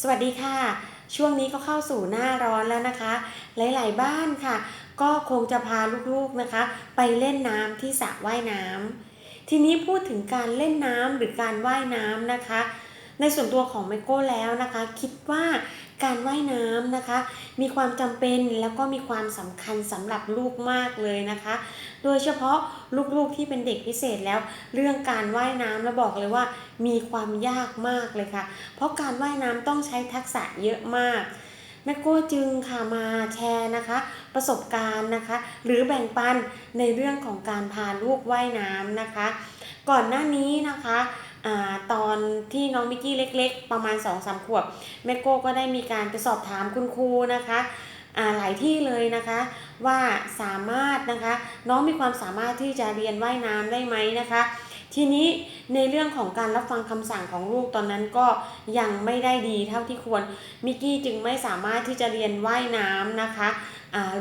สวัสดีค่ะ ช่วงนี้ก็เข้าสู่หน้าร้อนแล้วนะคะ หลาย ๆ บ้านค่ะ ก็คงจะพาลูก ๆ นะคะ ไปเล่นน้ำที่สระว่ายน้ำทีนี้พูดถึงการเล่นน้ำหรือการว่ายน้ำนะคะ ในส่วนตัวของไมโก้แล้วนะคะ คิดว่าการว่ายน้ำนะคะ มีความจำเป็นแล้วก็มีความสำคัญสำหรับลูกมากเลยนะคะ โดยเฉพาะลูกๆที่เป็นเด็กพิเศษแล้ว เรื่องการว่ายน้ำแล้วบอกเลยว่า มีความยากมากเลยค่ะ เพราะการว่ายน้ำต้องใช้ทักษะเยอะมากแม่โก้จึงค่ะมาแชร์นะคะ ประสบการณ์นะคะ หรือแบ่งปันในเรื่องของการพาลูกว่ายน้ำนะคะ ก่อนหน้านี้นะคะ อตอนที่น้องมิกกี้เล็ก ๆ ประมาณ2อสาขวบแม่โก้ก็ได้มีการไปสอบถามคุณครูนะคะหลายที่เลยนะคะว่าสามารถนะคะน้องมีความสามารถที่จะเรียนว่ายน้ำได้ไหมนะคะ ทีนี้ในเรื่องของการรับฟังคำสั่งของลูกตอนนั้นก็ยังไม่ได้ดีเท่าที่ควร มิกกี้จึงไม่สามารถที่จะเรียนว่ายน้ำนะคะ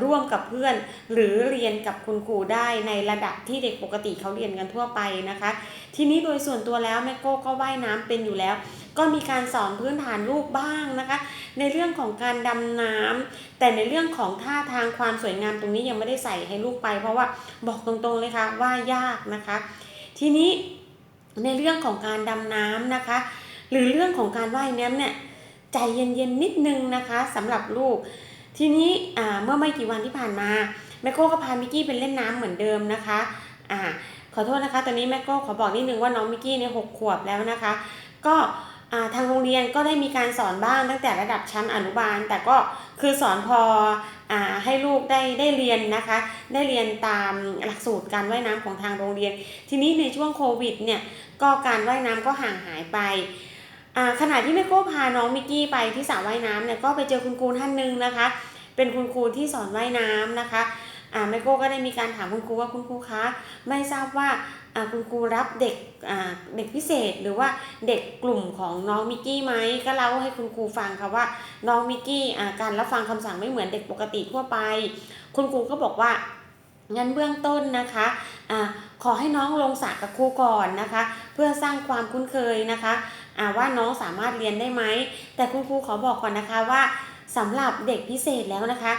ร่วมกับเพื่อน หรือเรียนกับคุณครูได้ในระดับที่เด็กปกติเขาเรียนกันทั่วไปนะคะ ทีนี้โดยส่วนตัวแล้วแม่โก้ก็ว่ายน้ำเป็นอยู่แล้ว ก็มีการสอนพื้นฐานลูกบ้างนะคะ ในเรื่องของการดำน้ำแต่ในเรื่องของท่าทางความสวยงามตรงนี้ยังไม่ได้ใส่ให้ลูกไป เพราะว่าบอกตรงๆเลยค่ะว่ายากนะคะ ทีนี้ในเรื่องของการดำน้ำนะคะ หรือเรื่องของการว่ายน้ำเนี่ยใจเย็นๆนิดนึงนะคะสำหรับลูก ทีนี้เมื่อไม่กี่วันที่ผ่านมาแม่โก้ก็พามิกกี้ไปเล่นน้ำเหมือนเดิมนะคะอ่าขอโทษนะคะ ตอนนี้แม่โก้ขอบอกนิดนึงว่าน้องมิกกี้เนี่ยหกขวบแล้วนะคะ ก็ ทางโรงเรียนก็ได้มีการสอนบ้างตั้งแต่ระดับชั้นอนุบาล แต่ก็คือสอนพออให้ลูกได้ได้เรียนนะคะ ได้เรียนตามหลักสูตรการว่ายน้ำของทางโรงเรียน ทีนี้ในช่วงโควิดเนี่ยก็การว่ายน้ำก็ห่างหายไปขณะที่แม่โก้พาน้องมิกกี้ไปที่สระว่ายน้ำเนี่ยก็ไปเจอคุณครูท่านหนึ่งนะคะ เป็นคุณครูที่สอนว่ายน้ำนะคะแม่โก้ก็ได้มีการถามคุณครูว่าคุณครูคะไม่ทราบว่า คุณครูรับเด็กเด็กพิเศษหรือว่าเด็กกลุ่มของน้องมิกกี้ไหมก็เล่าให้คุณครูฟังค่ะว่าน้องมิกกี้การรับฟังคำสั่งไม่เหมือนเด็กปกติทั่วไป คุณครูก็บอกว่างั้นเบื้องต้นนะคะอ่าขอให้น้องลงสระกับครูก่อนนะคะ เพื่อสร้างความคุ้นเคยนะคะอ่าว่าน้องสามารถเรียนได้ไหมแต่คุณครูขอบอกก่อนนะคะว่าสำหรับเด็กพิเศษแล้วนะคะ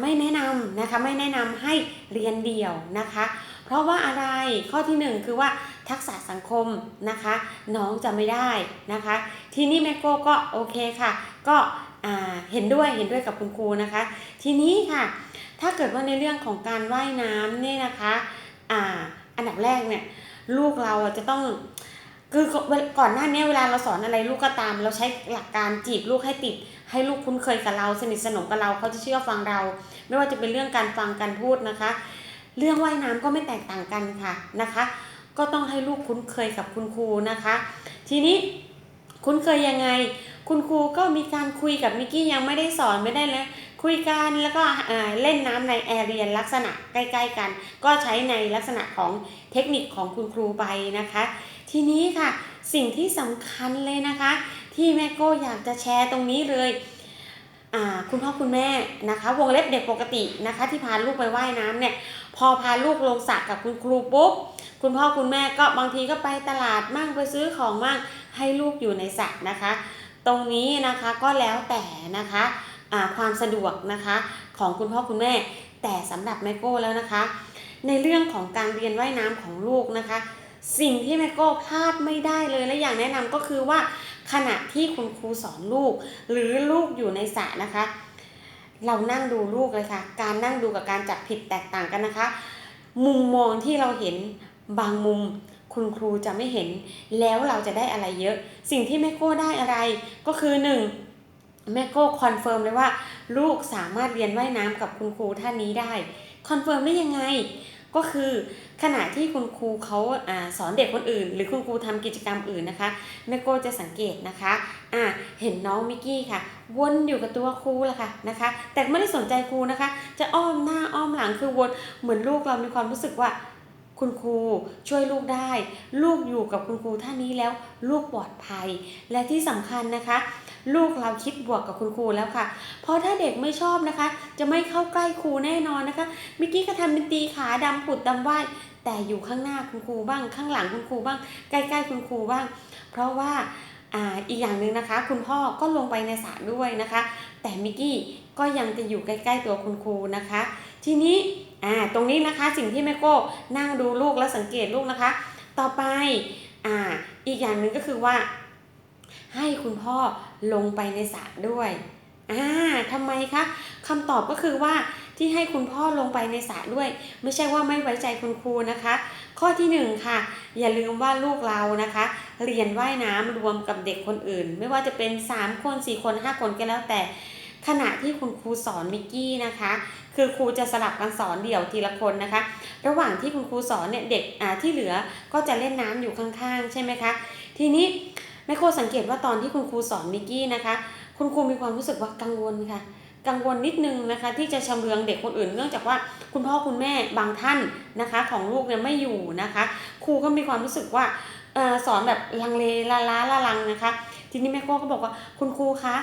ไม่แนะนำนะคะไม่แนะนำให้เรียนเดี่ยวนะคะ เพราะว่าอะไรข้อที่หนึ่งคือว่าทักษะสังคมนะคะ น้องจะไม่ได้นะคะ ทีนี้แม่โก้ก็โอเคค่ะ ก็อ่าเห็นด้วยเห็นด้วยกับคุณครูนะคะ ทีนี้ค่ะ ถ้าเกิดว่าในเรื่องของการว่ายน้ำเนี่ยนะคะอ่าอันดับแรกเนี่ยลูกเราจะต้องคือก่อนหน้านี้เวลาเราสอนอะไรลูกก็ตาม เราใช้หลักการจีบลูกให้ติด ให้ลูกคุ้นเคยกับเราสนิทสนมกับเราเขาจะเชื่อฟังเรา ไม่ว่าจะเป็นเรื่องการฟังการพูดนะคะ เรื่องว่ายน้ำก็ไม่แตกต่างกันค่ะนะคะ ก็ต้องให้ลูกคุ้นเคยกับคุณครูนะคะ ทีนี้คุ้นเคยยังไง คุณครูก็มีการคุยกับมิกกี้ยังไม่ได้สอนไม่ได้เลยคุยกันแล้วก็เล่นน้ำในแอร์เรียนลักษณะใกล้ ๆ กัน ก็ใช้ในลักษณะของเทคนิคของคุณครูไปนะคะ ทีนี้ค่ะสิ่งที่สำคัญเลยนะคะ ที่แม่โก้อยากจะแชร์ตรงนี้เลยคุณพ่อคุณแม่นะคะ วงเล็บเด็กปกตินะคะ ที่พาลูกไปว่ายน้ำเนี่ย พอพาลูกลงสระกับคุณครูปุ๊บคุณพ่อคุณแม่ก็บางทีก็ไปตลาดมั่งไปซื้อของมั่งให้ลูกอยู่ในสระนะคะ ตรงนี้นะคะก็แล้วแต่นะคะความสะดวกนะคะของคุณพ่อคุณแม่ แต่สำหรับแม่โก้แล้วนะคะ ในเรื่องของการเรียนว่ายน้ำของลูกนะคะ สิ่งที่แม่โก้พลาดไม่ได้เลยและอย่างแนะนำก็คือว่า ขณะที่คุณครูสอนลูก หรือลูกอยู่ในสระนะคะ เรานั่งดูลูกเลยค่ะ การนั่งดูกับการจับผิดแตกต่างกันนะคะ มุมมองที่เราเห็นบางมุมคุณครูจะไม่เห็นแล้วเราจะได้อะไรเยอะ สิ่งที่แม่โก้ได้อะไรก็คือหนึ่งแม่โก้คอนเฟิร์มเลยว่า ลูกสามารถเรียนว่ายน้ำกับคุณครูท่านนี้ได้ คอนเฟิร์มได้ยังไง ก็คือขณะที่คุณครูเขาอสอนเด็กคนอื่น หรือคุณครูทำกิจกรรมอื่นนะคะแม่โก้จะสังเกตนะคะอ่าเห็นน้องมิกกี้ค่ะ วนอยู่กับตัวครูแหละค่ะนะคะ แต่ไม่ได้สนใจครูนะคะ จะอ้อมหน้าอ้อมหลังคือวนเหมือนลูกเรามีความรู้สึกว่าคุณครูช่วยลูกได้ ลูกอยู่กับคุณครูท่านนี้แล้ว ลูกปลอดภัย และที่สำคัญนะคะ ลูกเราคิดบวกกับคุณครูแล้วค่ะ เพราะถ้าเด็กไม่ชอบนะคะ จะไม่เข้าใกล้ครูแน่นอนนะคะมิกกี้ก็ทำเป็นตีขาดำผุดดำว่ายแต่อยู่ข้างหน้าคุณครูบ้าง ข้างหลังคุณครูบ้าง ใกล้ๆคุณครูบ้าง เพราะว่าอ่าอีกอย่างหนึ่งนะคะ คุณพ่อก็ลงไปในสระด้วยนะคะ แต่มิกกี้ก็ยังจะอยู่ใกล้ๆตัวคุณครูนะคะ ทีนี้อ่าตรงนี้นะคะสิ่งที่แม่โก้นั่งดูลูกแล้วสังเกตลูกนะคะ ต่อไปอ่าอีกอย่างหนึ่งก็คือว่า ให้คุณพ่อ ลงไปในสระด้วยอ่าทำไมคะคำตอบก็คือว่าที่ให้คุณพ่อลงไปในสระด้วย ไม่ใช่ว่าไม่ไว้ใจคุณครูนะคะ ข้อที่หนึ่งค่ะ อย่าลืมว่าลูกเรานะคะ เรียนว่ายน้ำรวมกับเด็กคนอื่น ไม่ว่าจะเป็น 3 คน 4 คน 5 คนก็แล้วแต่ ขณะที่คุณครูสอนมิกกี้นะคะ คือครูจะสลับกันสอนเดี่ยวทีละคนนะคะ ระหว่างที่คุณครูสอนเนี่ยเด็กอ่าที่เหลือก็จะเล่นน้ำอยู่ข้างๆ ใช่ไหมคะ ทีนี้ แม่โคสังเกตว่าตอนที่คุณครูสอนมิกกี้นะคะ คุณครูมีความรู้สึกว่ากังวลค่ะ กังวลนิดนึงนะคะ ที่จะชำเลืองเด็กคนอื่น เนื่องจากว่าคุณพ่อคุณแม่บางท่านนะคะ ของลูกเนี่ยไม่อยู่นะคะ ครูก็มีความรู้สึกว่าอสอนแบบลังเลละล้าละลังนะคะ ทีนี้แม่โก้ก็บอกว่าคุณครูคะ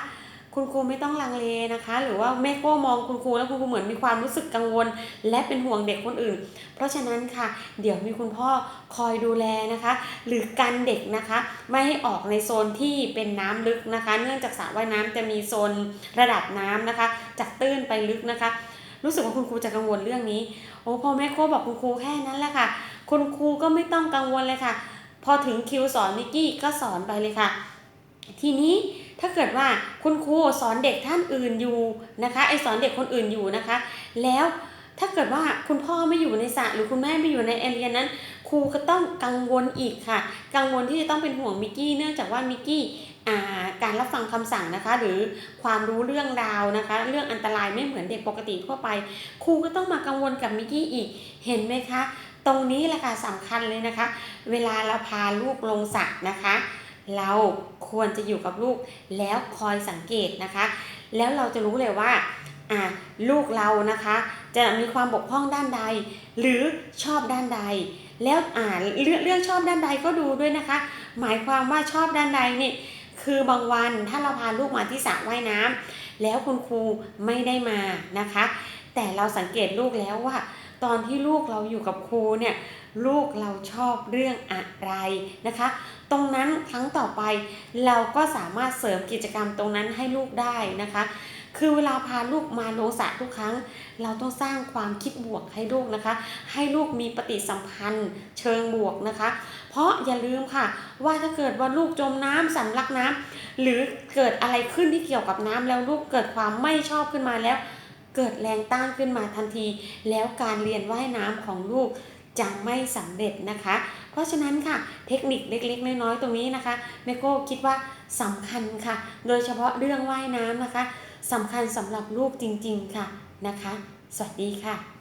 คุณครูไม่ต้องลังเลนะคะ หรือว่าแม่โก้มองคุณครูแล้วคุณครูเหมือนมีความรู้สึกกังวล และเป็นห่วงเด็กคนอื่น เพราะฉะนั้นค่ะ เดี๋ยวมีคุณพ่อคอยดูแลนะคะ หรือกันเด็กนะคะ ไม่ให้ออกในโซนที่เป็นน้ำลึกนะคะ เนื่องจากสระว่ายน้ำจะมีโซนระดับน้ำนะคะ จากตื้นไปลึกนะคะ รู้สึกว่าคุณครูจะกังวลเรื่องนี้โอ้พอแม่โก้บอกคุณครูแค่นั้นแหละค่ะ คุณครูก็ไม่ต้องกังวลเลยค่ะ พอถึงคิวสอนนิกกี้ก็สอนไปเลยค่ะ ทีนี้ ถ้าเกิดว่าคุณครูสอนเด็กท่านอื่นอยู่นะคะไอสอนเด็กคนอื่นอยู่นะคะ แล้วถ้าเกิดว่าคุณพ่อไม่อยู่ในสระหรือคุณแม่ไม่อยู่ในแอเรียนั้น ครูก็ต้องกังวลอีกค่ะ กังวลที่จะต้องเป็นห่วงมิกกี้เนื่องจากว่ามิกกี้อ่าการรับฟังคำสั่งนะคะ หรือความรู้เรื่องราวนะคะ เรื่องอันตรายไม่เหมือนเด็กปกติทั่วไป ครูก็ต้องมากังวลกับมิกกี้อีกเห็นไหมคะ ตรงนี้แหละค่ะสำคัญเลยนะคะ เวลาเราพาลูกลงสระนะคะ เราควรจะอยู่กับลูกแล้วคอยสังเกตนะคะ แล้วเราจะรู้เลยว่าอ่าลูกเรานะคะ จะมีความบกพร่องด้านใด หรือชอบด้านใด แล้วอ่าเรื่องเรื่องชอบด้านใดก็ดูด้วยนะคะ หมายความว่าชอบด้านใดนี่คือบางวันถ้าเราพาลูกมาที่สระว่ายน้ำแล้วคุณครูไม่ได้มานะคะ แต่เราสังเกตลูกแล้วว่า ตอนที่ลูกเราอยู่กับครูเนี่ยลูกเราชอบเรื่องอะไรนะคะ ตรงนั้นครั้งต่อไปเราก็สามารถเสริมกิจกรรมตรงนั้นให้ลูกได้นะคะ คือเวลาพาลูกมาลงสระทุกครั้ง เราต้องสร้างความคิดบวกให้ลูกนะคะ ให้ลูกมีปฏิสัมพันธ์เชิงบวกนะคะ เพราะอย่าลืมค่ะ ว่าถ้าเกิดว่าลูกจมน้ำสำลักน้ำหรือเกิดอะไรขึ้นที่เกี่ยวกับน้ำแล้วลูกเกิดความไม่ชอบขึ้นมาแล้ว เกิดแรงต้านขึ้นมาทันที แล้วการเรียนว่ายน้ำของลูกจะไม่สำเร็จนะคะ เพราะฉะนั้นค่ะเทคนิคเล็ก ๆ น้อยๆตรงนี้นะคะแม่โก้คิดว่าสำคัญค่ะ โดยเฉพาะเรื่องว่ายน้ำนะคะสำคัญสำหรับลูกจริง ๆ ค่ะนะคะ สวัสดีค่ะ